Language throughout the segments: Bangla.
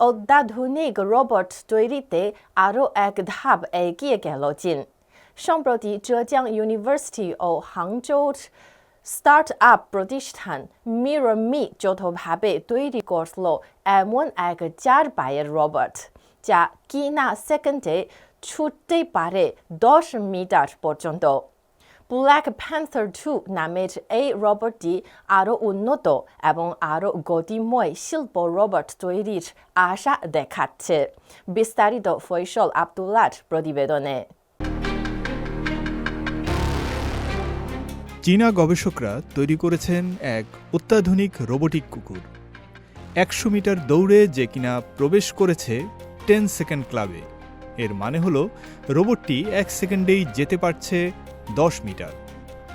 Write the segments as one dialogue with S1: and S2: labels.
S1: অত্যাধুনিক রোবট তৈরিতে আরও এক ধাপ এগিয়ে গেল চীন। সম্প্রতি জেজিয়াং ইউনিভার্সিটি ও হাংচৌর স্টার্ট আপ প্রতিষ্ঠান মিরমি যৌথভাবে তৈরি করল এমন এক চার পায়ের রোবট যা কিনা সেকেন্ডে ছুটতে পারে দশ মিটার পর্যন্ত। ব্ল্যাক প্যান্থার টু নামের এই রোবটটি আরও উন্নত এবং আরও গতিময় শিল্প রোবট তৈরির আশা দেখাচ্ছে। বিস্তারিত ফৈসল আবদুল্লার প্রতিবেদনে।
S2: চীনা গবেষকরা তৈরি করেছেন এক অত্যাধুনিক রোবোটিক কুকুর। একশো মিটার দৌড়ে যে কিনা প্রবেশ করেছে টেন সেকেন্ড ক্লাবে। এর মানে হলো রোবটটি এক সেকেন্ডেই যেতে পারছে দশ মিটার।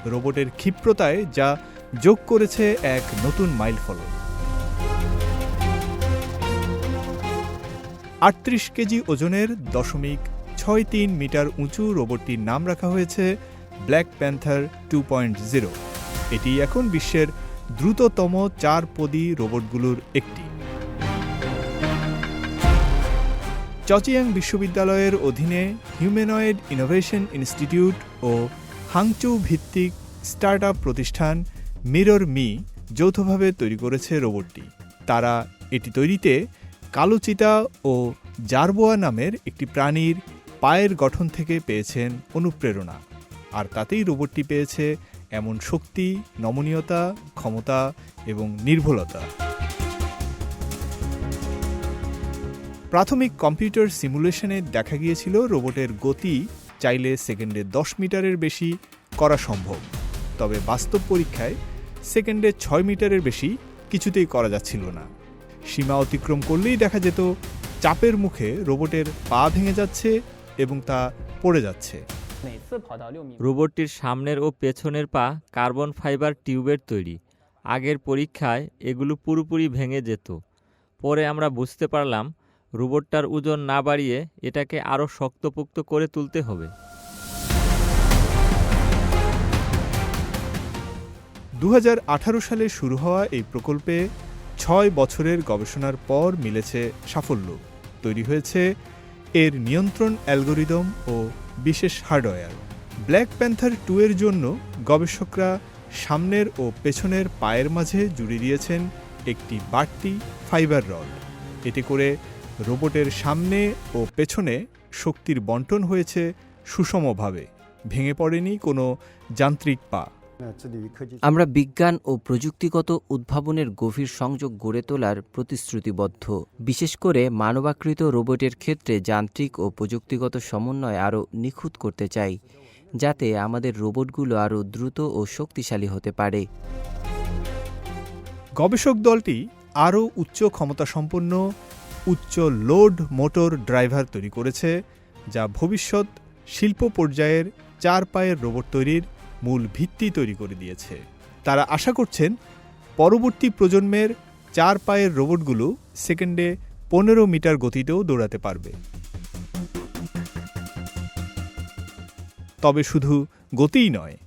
S2: রোবটের ক্ষিপ্রতায় যা যোগ করেছে এক নতুন মাইল ফলক। আটত্রিশ কেজি ওজনের দশমিক ছয় তিন মিটার উঁচু রোবটটির নাম রাখা হয়েছে black panther two point zero. এটি এখন বিশ্বের দ্রুততম চার পদী রোবটগুলোর একটি। চচিয়াং বিশ্ববিদ্যালয়ের অধীনে হিউম্যানয়েড ইনোভেশন ইনস্টিটিউট ও হাংচৌ ভিত্তিক স্টার্টআপ প্রতিষ্ঠান মিরর মি যৌথভাবে তৈরি করেছে রোবটটি। তারা এটি তৈরিতে কালোচিতা ও জারবোয়া নামের একটি প্রাণীর পায়ের গঠন থেকে পেয়েছেন অনুপ্রেরণা। আর তাতেই রোবটটি পেয়েছে এমন শক্তি, নমনীয়তা, ক্ষমতা এবং নির্ভুলতা। প্রাথমিক কম্পিউটার সিমুলেশনে দেখা গিয়েছিল রোবটের গতি চাইলে সেকেন্ডে দশ মিটারের বেশি করা সম্ভব। তবে বাস্তব পরীক্ষায় সেকেন্ডে ছয় মিটারের বেশি কিছুতেই করা যাচ্ছিল না। সীমা অতিক্রম করলেই দেখা যেত চাপের মুখে রোবটের পা ভেঙে যাচ্ছে এবং তা পড়ে যাচ্ছে।
S3: রোবটটির সামনের ও পেছনের পা কার্বন ফাইবার টিউবের তৈরি। আগের পরীক্ষায় এগুলো পুরোপুরি ভেঙে যেত। পরে আমরা বুঝতে পারলাম রোবটটার ওজন না বাড়িয়ে এটাকে আরও শক্তপোক্ত করে তুলতে হবে।
S2: দু হাজার আঠারো সালে শুরু হওয়া এই প্রকল্পে ছয় বছরের গবেষণার পর মিলেছে সাফল্য। তৈরি হয়েছে এর নিয়ন্ত্রণ অ্যালগোরিদম ও বিশেষ হার্ডওয়্যার। ব্ল্যাক প্যান্থার টু এর জন্য গবেষকরা সামনের ও পেছনের পায়ের মাঝে জুড়ে দিয়েছেন একটি বাড়তি ফাইবার রড। এতে করে রোবটের সামনে ও পেছনে শক্তির বন্টন হয়েছে সুষমভাবে। ভেঙে পড়েনি কোনো যান্ত্রিক পা।
S4: আমরা বিজ্ঞান ও প্রযুক্তিগত উদ্ভাবনের গভীর সংযোগ গড়ে তোলার প্রতিশ্রুতিবদ্ধ। বিশেষ করে মানবাকৃত রোবটের ক্ষেত্রে যান্ত্রিক ও প্রযুক্তিগত সমন্বয় আরও নিখুঁত করতে চাই যাতে আমাদের রোবটগুলো আরও দ্রুত ও শক্তিশালী হতে পারে।
S2: গবেষক দলটি আরও উচ্চ ক্ষমতাসম্পন্ন উচ্চ লোড মোটর ড্রাইভার তৈরি করেছে, যা ভবিষ্যৎ শিল্প পর্যায়ের চার পায়ের রোবট তৈরির মূল ভিত্তি তৈরি করে দিয়েছে। তারা আশা করছেন, পরবর্তী প্রজন্মের চার পায়ের রোবটগুলো সেকেন্ডে পনেরো মিটার গতিতেও দৌড়াতে পারবে। তবে শুধু গতিই নয়,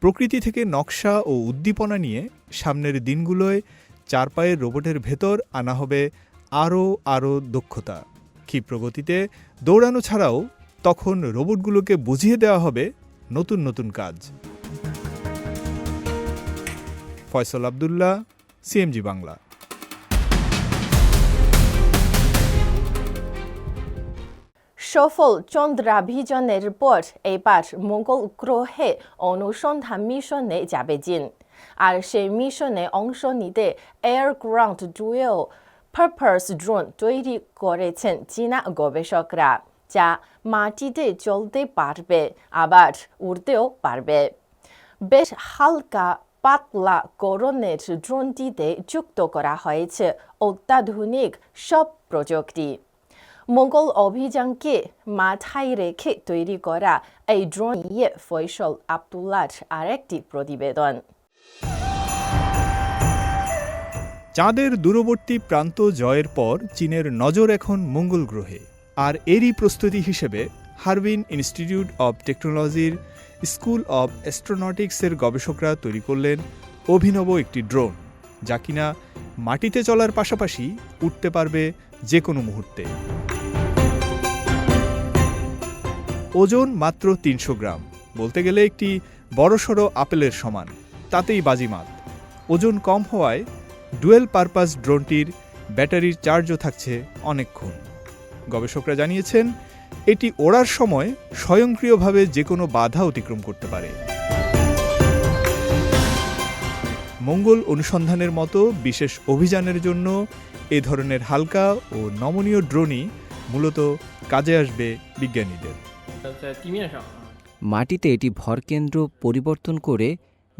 S2: প্রকৃতি থেকে নকশা ও উদ্দীপনা নিয়ে সামনের দিনগুলোয় চার পায়ের রোবটের ভেতর আনা হবে আরও আরও দক্ষতা। ক্ষিপ্রগতিতে দৌড়ানো ছাড়াও তখন রোবটগুলোকে বুঝিয়ে দেওয়া হবে নতুন নতুন কাজ। ফয়সল আবদুল্লাহ, সিএমজি বাংলা।
S1: সফল চন্দ্রাভিযানের পর এবার মঙ্গল গ্রহে অনুসন্ধান মিশনে যাবে চীন আর সেই মিশনে অংশ নিতে এয়ার ডুয়েল পারপাস ড্রোন তৈরি করেছেন চীনা গবেষকরা যা মাটিতে চলতে পারবে আবার উড়তেও পারবে বেশ হালকা পাতলা করণের ড্রোনটিতে যুক্ত করা হয়েছে অত্যাধুনিক সব প্রযুক্তি মঙ্গল অভিযানকে মাথায় রেখে তৈরি করা এই ড্রোন নিয়ে ফৈসল আবদুল্লার আরেকটি প্রতিবেদন
S2: চাঁদের দূরবর্তী প্রান্ত জয়ের পর চীনের নজর এখন মঙ্গল গ্রহে। আর এরই প্রস্তুতি হিসেবে হারবিন ইনস্টিটিউট অব টেকনোলজির স্কুল অব অ্যাস্ট্রোনটিক্সের গবেষকরা তৈরি করলেন অভিনব একটি ড্রোন, যা কিনা মাটিতে চলার পাশাপাশি উঠতে পারবে যে কোনো মুহূর্তে। ওজন মাত্র তিনশো গ্রাম, বলতে গেলে একটি বড়সড় আপেলের সমান, তাতেই বাজিমাত। ওজন কম হওয়ায় ডুয়েল পারপাস ড্রোনটির ব্যাটারির চার্জও থাকছে অনেকক্ষণ। গবেষকরা জানিয়েছেন, এটি ওড়ার সময় স্বয়ংক্রিয়ভাবে যে কোনো বাধা অতিক্রম করতে পারে। মঙ্গল অনুসন্ধানের মতো বিশেষ অভিযানের জন্য এ ধরনের হালকা ও নমনীয় ড্রোনই মূলত কাজে আসবে বিজ্ঞানীদের।
S4: মাটিতে এটি ভরকেন্দ্র পরিবর্তন করে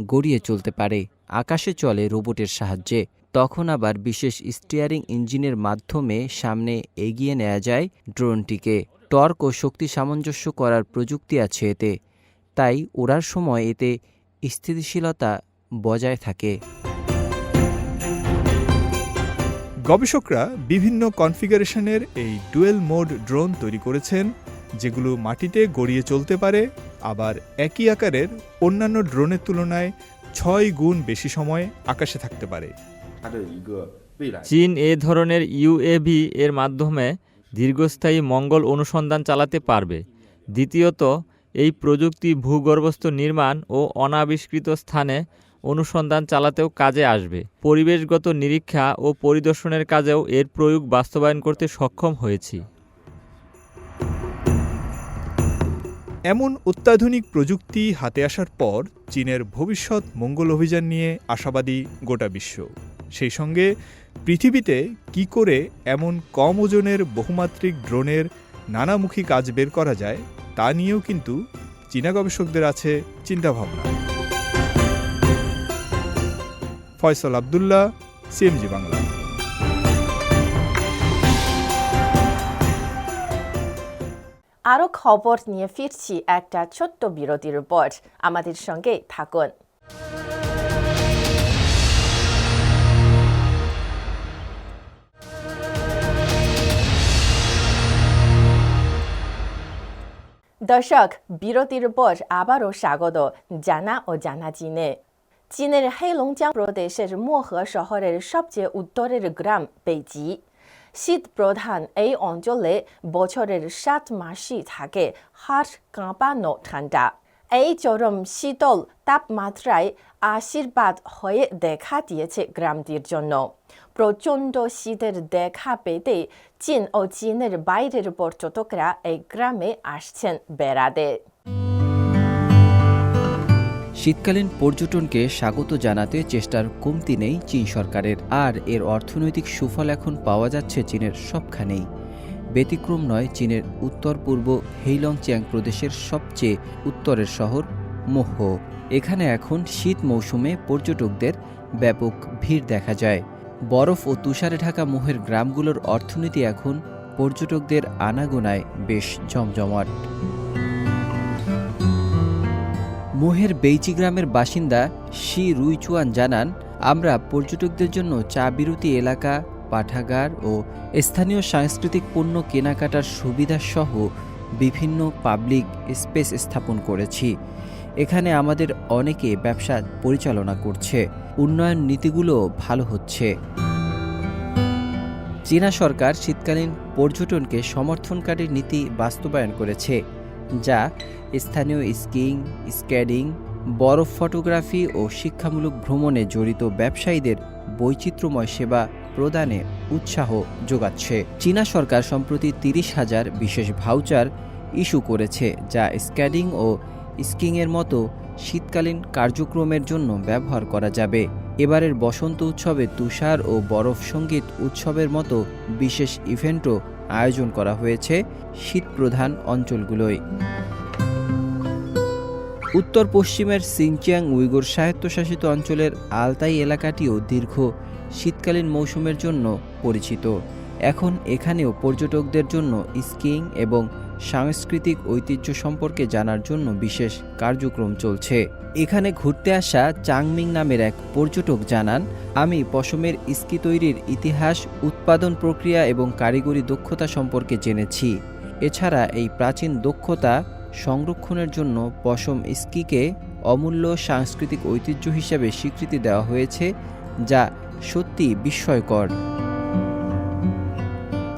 S4: গড়িয়ে চলতে পারে। আকাশে চলে রোবটের সাহায্যে। তখন আবার বিশেষ স্টিয়ারিং ইঞ্জিনের মাধ্যমে সামনে এগিয়ে নেওয়া যায় ড্রোনটিকে। টর্ক ও শক্তি সামঞ্জস্য করার প্রযুক্তি আছে এতে, তাই ওড়ার সময় এতে স্থিতিশীলতা বজায় থাকে।
S2: গবেষকরা বিভিন্ন কনফিগারেশনের এই ডুয়েল মোড ড্রোন তৈরি করেছেন, যেগুলো মাটিতে গড়িয়ে চলতে পারে, আবার একই আকারের অন্যান্য ড্রোনের তুলনায় ছয় গুণ বেশি সময় আকাশে থাকতে পারে।
S3: চীন এ ধরনের ইউএভি এর মাধ্যমে দীর্ঘস্থায়ী মঙ্গল অনুসন্ধান চালাতে পারবে। দ্বিতীয়ত এই প্রযুক্তি ভূগর্ভস্থ নির্মাণ ও অনাবিষ্কৃত স্থানে অনুসন্ধান চালাতেও কাজে আসবে। পরিবেশগত নিরীক্ষা ও পরিদর্শনের কাজেও এর প্রয়োগ বাস্তবায়ন করতে সক্ষম হয়েছি।
S2: এমন অত্যাধুনিক প্রযুক্তি হাতে আসার পর চীনের ভবিষ্যৎ মঙ্গল অভিযান নিয়ে আশাবাদী গোটা বিশ্ব। সেই সঙ্গে পৃথিবীতে কি করে এমন কম ওজনের বহুমাত্রিক ড্রোনের নানামুখী কাজ বের করা যায়, তা নিয়েও কিন্তু চীনা গবেষকদের আছে চিন্তাভাবনা। ফয়সাল আবদুল্লাহ, সিএমজি বাংলা।
S1: আরও খবর নিয়ে ফিরছি একটা ছোট্ট বিরতির পর। আমাদের সঙ্গে থাকুন। দর্শক, বিরতির পর আবারও স্বাগত জানা ও জানা চীনে। চীনের হেলংজিয়াং প্রদেশের মোহ শহরের সবচেয়ে উত্তরের গ্রাম বেইজি। শীত প্রধান এই অঞ্চলে বছরের সাত মাসই থাকে হাড় কাঁপানো ঠান্ডা। এই চরম শীতল তাপমাত্রায় আশীর্বাদ হয়ে দেখা দিয়েছে গ্রামটির জন্য। প্রচণ্ড শীতের দেখা পেতে চীন ও চীনের বাইরের পর্যটকরা এই গ্রামে আসছেন বেড়াতে।
S4: শীতকালীন পর্যটনকে স্বাগত জানাতে চেষ্টার কমতি নেই চীন সরকারের, আর এর অর্থনৈতিক সুফল এখন পাওয়া যাচ্ছে চীনের সবখানেই। ব্যতিক্রম নয় চীনের উত্তর পূর্ব হেইলংচিয়াং প্রদেশের সবচেয়ে উত্তরের শহর মোহ। এখানে এখন শীত মৌসুমে পর্যটকদের ব্যাপক ভিড় দেখা যায়। বরফ ও তুষারে ঢাকা মোহের গ্রামগুলোর অর্থনীতি এখন পর্যটকদের আনাগোনায় বেশ জমজমাট। মোহের বেইচি গ্রামের বাসিন্দা শি রুইচুয়ান জানান, আমরা পর্যটকদের জন্য চা বিরতি এলাকা, পাঠাগার ও স্থানীয় সাংস্কৃতিক পণ্য কেনাকাটার সুবিধাসহ বিভিন্ন পাবলিক স্পেস স্থাপন করেছি। এখানে আমাদের অনেকে ব্যবসা পরিচালনা করছে, উন্নয়ন নীতিগুলো ভালো হচ্ছে। চীনা সরকার শীতকালীন পর্যটনকে সমর্থনকারী নীতি বাস্তবায়ন করেছে, যা স্থানীয় স্কিং স্কেডিং, বরফ ফটোগ্রাফি ও শিক্ষামূলক ভ্রমণে জড়িত ব্যবসায়ীদের বৈচিত্র্যময় সেবা প্রদানে উৎসাহ যোগাচ্ছে। চীনা সরকার সম্প্রতি তিরিশ হাজার বিশেষ ভাউচার ইস্যু করেছে, যা স্ক্যাডিং ও স্কিংয়ের মতো শীতকালীন কার্যক্রমের জন্য ব্যবহার করা যাবে। এবারের বসন্ত উৎসবে তুষার ও বরফ সংগীত উৎসবের মতো বিশেষ ইভেন্টও আয়োজন করা হয়েছে শীতপ্রধান অঞ্চলগুলোয়। উত্তর পশ্চিমের সিনচিয়াং উইগুর স্বায়ত্তশাসিত অঞ্চলের আলতাই এলাকাটিও দীর্ঘ শীতকালীন মৌসুমের জন্য পরিচিত। এখন এখানেও পর্যটকদের জন্য স্কিইং এবং সাংস্কৃতিক ঐতিহ্য সম্পর্কে জানার জন্য বিশেষ কার্যক্রম চলছে। এখানে ঘুরতে আসা চাংমিং নামের এক পর্যটক জানান, আমি পশমের ইস্কি তৈরির ইতিহাস, উৎপাদন প্রক্রিয়া এবং কারিগরি দক্ষতা সম্পর্কে জেনেছি। এছাড়া এই প্রাচীন দক্ষতা সংরক্ষণের জন্য পশম ইস্কিকে অমূল্য সাংস্কৃতিক ঐতিহ্য হিসাবে স্বীকৃতি দেওয়া হয়েছে, যা সত্যি বিস্ময়কর।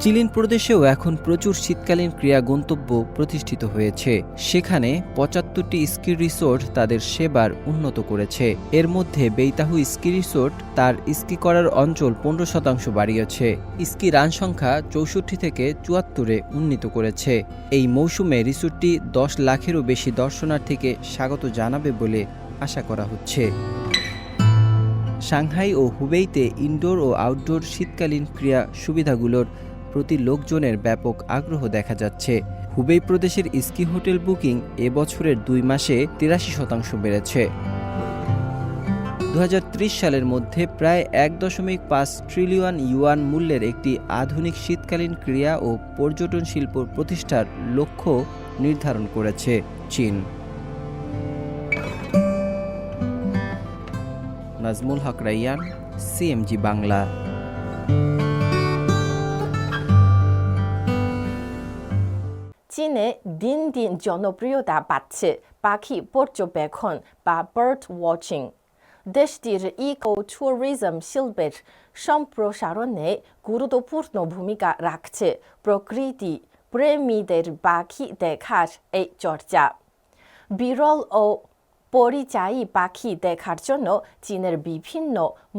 S4: চিলিন প্রদেশেও এখন প্রচুর শীতকালীন ক্রীড়া গন্তব্য প্রতিষ্ঠিত হয়েছে। সেখানে পঁচাত্তরটি স্কি রিসোর্ট তাদের সেবার উন্নত করেছে। এর মধ্যে বেইতাহু স্কি রিসোর্ট তার স্কি করার অঞ্চল পনেরো শতাংশ বাড়িয়েছে। স্কি রান সংখ্যা চৌষট্টি থেকে চুয়াত্তরে উন্নীত করেছে। এই মৌসুমে রিসোর্টটি দশ লাখেরও বেশি দর্শনার্থীকে স্বাগত জানাবে বলে আশা করা হচ্ছে। সাংহাই ও হুবেইতে ইনডোর ও আউটডোর শীতকালীন ক্রীড়া সুবিধাগুলোর প্রতি লোকজনের ব্যাপক আগ্রহ দেখা যাচ্ছে। হুবেই প্রদেশের স্কি হোটেল বুকিং এবছরের দুই মাসে তিরাশি শতাংশ বেড়েছে। দু হাজার ত্রিশ সালের মধ্যে প্রায় এক দশমিক পাঁচ ট্রিলিয়ন ইউয়ান মূল্যের একটি আধুনিক শীতকালীন ক্রীড়া ও পর্যটন শিল্প প্রতিষ্ঠার লক্ষ্য নির্ধারণ করেছে চীন। নাজমুল হক রাইয়ান, সিএমজি বাংলা।
S1: চীনে দিন দিন জনপ্রিয়তা পাচ্ছে পাখি পর্যবেক্ষণ বা বার্ড ওয়াচিং দেশটির ইকো ট্যুরিজম শিল্পের সম্প্রসারণে গুরুত্বপূর্ণ ভূমিকা রাখছে প্রকৃতি প্রেমীদের পাখি দেখার এই চর্চা বিরল ও পরিযায়ী পাখি দেখার জন্য চীনের বিভিন্ন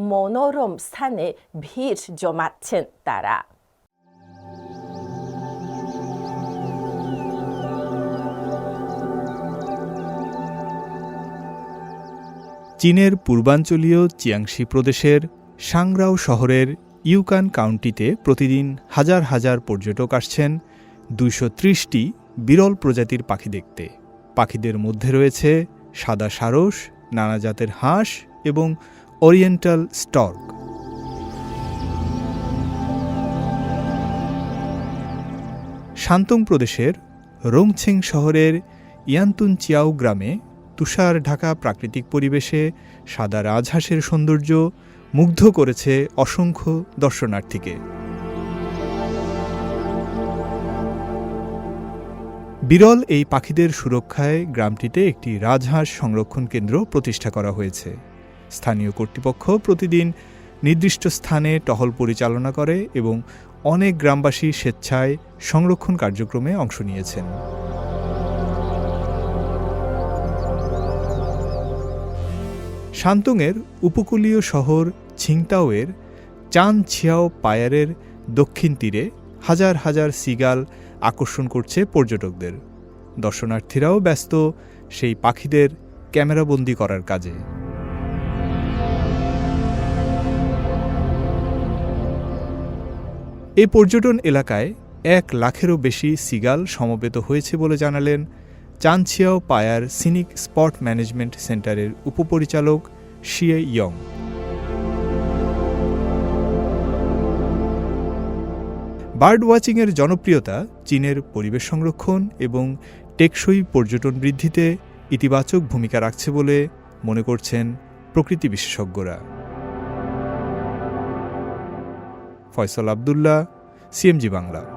S1: মনোরম স্থানে ভিড় জমাচ্ছেন তারা
S2: চীনের পূর্বাঞ্চলীয় চিয়াংশি প্রদেশের সাংরাও শহরের ইউকান কাউন্টিতে প্রতিদিন হাজার হাজার পর্যটক আসছেন দুইশো ত্রিশটি বিরল প্রজাতির পাখি দেখতে। পাখিদের মধ্যে রয়েছে সাদা সারস, নানা জাতের হাঁস এবং ওরিয়েন্টাল স্টর্ক। শান্তং প্রদেশের রোংছেং শহরের ইয়ান্তুন চিয়াও গ্রামে তুষার ঢাকা প্রাকৃতিক পরিবেশে সাদা রাজহাঁসের সৌন্দর্য মুগ্ধ করেছে অসংখ্য দর্শনার্থীকে। বিরল এই পাখিদের সুরক্ষায় গ্রামটিতে একটি রাজহাঁস সংরক্ষণ কেন্দ্র প্রতিষ্ঠা করা হয়েছে। স্থানীয় কর্তৃপক্ষ প্রতিদিন নির্দিষ্ট স্থানে টহল পরিচালনা করে এবং অনেক গ্রামবাসী স্বেচ্ছায় সংরক্ষণ কার্যক্রমে অংশ নিয়েছেন। শান্তংয়ের উপকূলীয় শহর ছিংতাওয়ের চান ছিয়াও পায়ারের দক্ষিণ তীরে হাজার হাজার সিগাল আকর্ষণ করছে পর্যটকদের। দর্শনার্থীরাও ব্যস্ত সেই পাখিদের ক্যামেরাবন্দি করার কাজে। এ পর্যটন এলাকায় এক লাখেরও বেশি সিগাল সমবেত হয়েছে বলে জানালেন চানছিয়াও পায়ার সিনিক স্পট ম্যানেজমেন্ট সেন্টারের উপপরিচালক শিয়ে ইয়ং। বার্ড ওয়াচিংয়ের জনপ্রিয়তা, চীনের পরিবেশ সংরক্ষণ এবং টেকসই পর্যটন বৃদ্ধিতে ইতিবাচক ভূমিকা রাখছে বলে মনে করছেন প্রকৃতি বিশেষজ্ঞরা। ফয়সল আবদুল্লাহ, সিএমজি বাংলা।